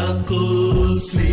Yaku sleep.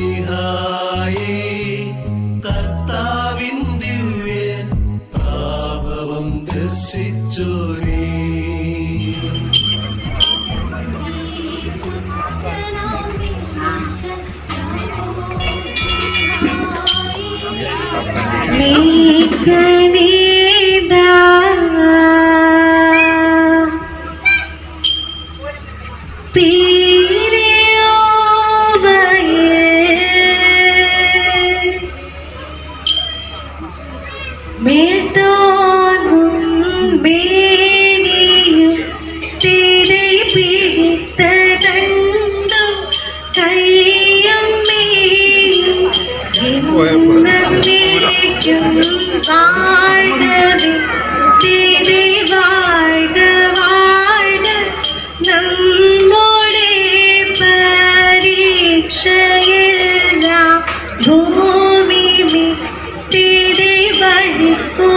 ഭൂമി മിട്ടിടെ വഴിക്കൂ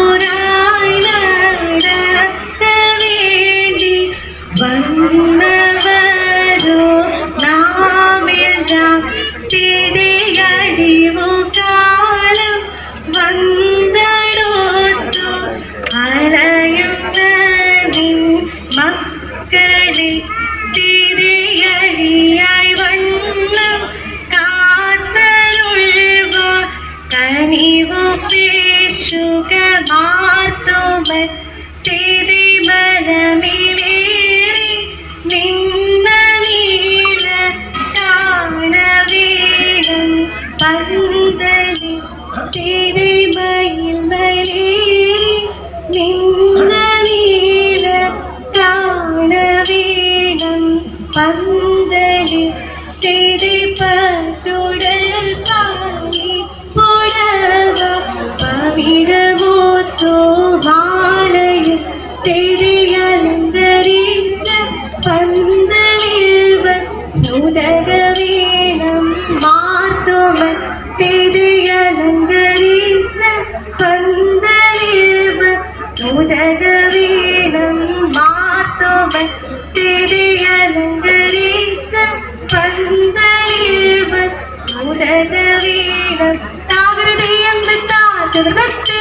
സുഹൃത്തെ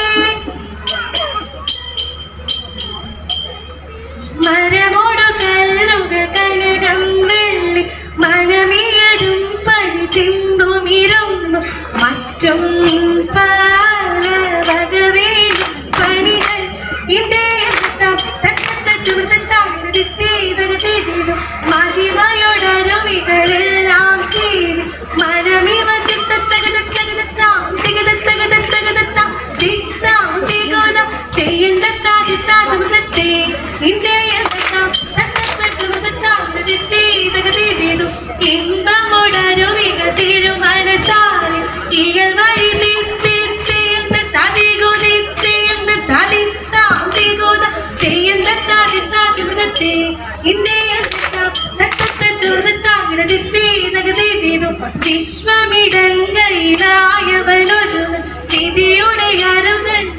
മരമോടു കല്ലുക കനകം വെള്ളി മണമിയടും പണി ചിന്തുമിരുന്നു മറ്റും പാല വകവേ പണികൾ മഹിമയോടരുവികളെല്ലാം ചെയ്ത്. മരമിവ കൊച്ചേ ഇന്ത്യയെ ഇമ്പമൊടരുവിക തീരുമാനശാലി ഇയൽ വഴി വിശ്വമിടങ്കയിലായവനൊരുവൻ വിധിയുടെ അരുചണ്ട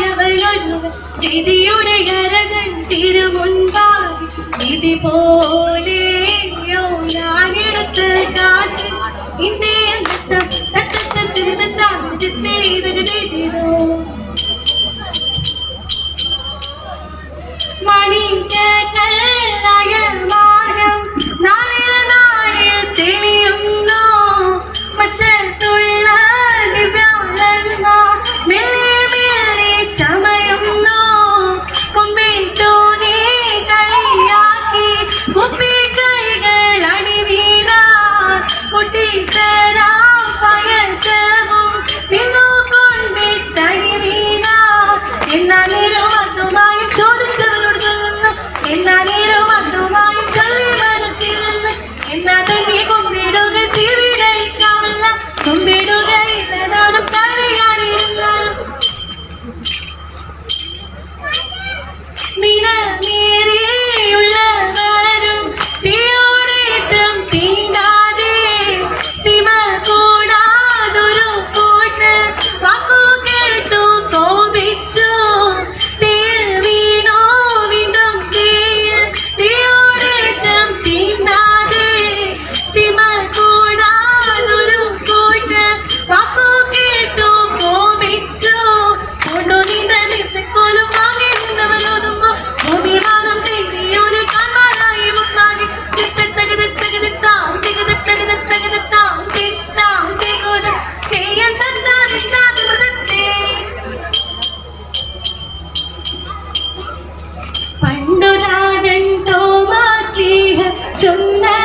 വിധിയുടെ കരജൻ തിരുമുൻപാകി. വിധി പോലെയോ ഞാൻ എടുത്ത കാശ്. Indian tonight.